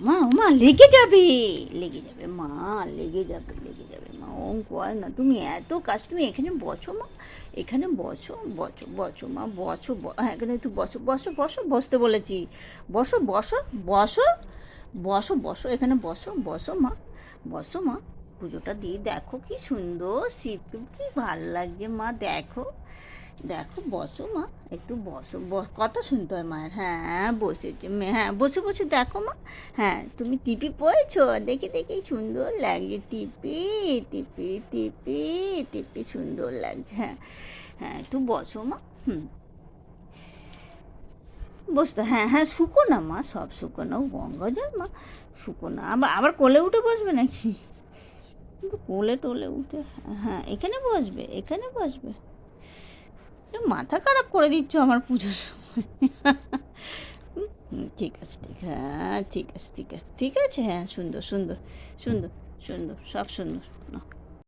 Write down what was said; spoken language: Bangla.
মা মা, লেগে যাবে লেগে যাবে, মা, লেগে যাবে লেগে যাবে, মা ওম কর না, তুমি এত কাজ, তুমি এখানে বসো মা, এখানে বসো বসো বসো মা, বসো, ব- হ্যাঁ এখানে একটু বসো বসো বসো, বসতে বলেছি, বসো বসো বসো বসো বসো, এখানে বসো বসো মা বসো মা, পুজোটা দিয়ে দেখো কি সুন্দর, শিবকে কি ভালো লাগছে মা, দেখো দেখো, বসো মা, একটু বসো কথা শুনতে হয় মায়ের। হ্যাঁ বসেছে হ্যাঁ বসে বসে দেখো মা। হ্যাঁ তুমি টিপি পড়েছো? দেখে দেখে, সুন্দর লাগছে। টিপি টিপি টিপি টিপি, সুন্দর লাগছে। হ্যাঁ হ্যাঁ একটু বসো মা। হুম। বসতো হ্যাঁ হ্যাঁ শুকো না মা, সব শুকো না ও গঙ্গা জল মা শুকো না আবার আবার কোলে উঠে বসবে নাকি? কিন্তু কোলে টোলে উঠে হ্যাঁ এখানে বসবে এখানে বসবে। মাথা খারাপ করে দিচ্ছ আমার পুজোর সময়। ঠিক আছে, ঠিক হ্যাঁ ঠিক আছে ঠিক আছে ঠিক আছে হ্যাঁ সুন্দর সুন্দর সুন্দর সুন্দর, সব সুন্দর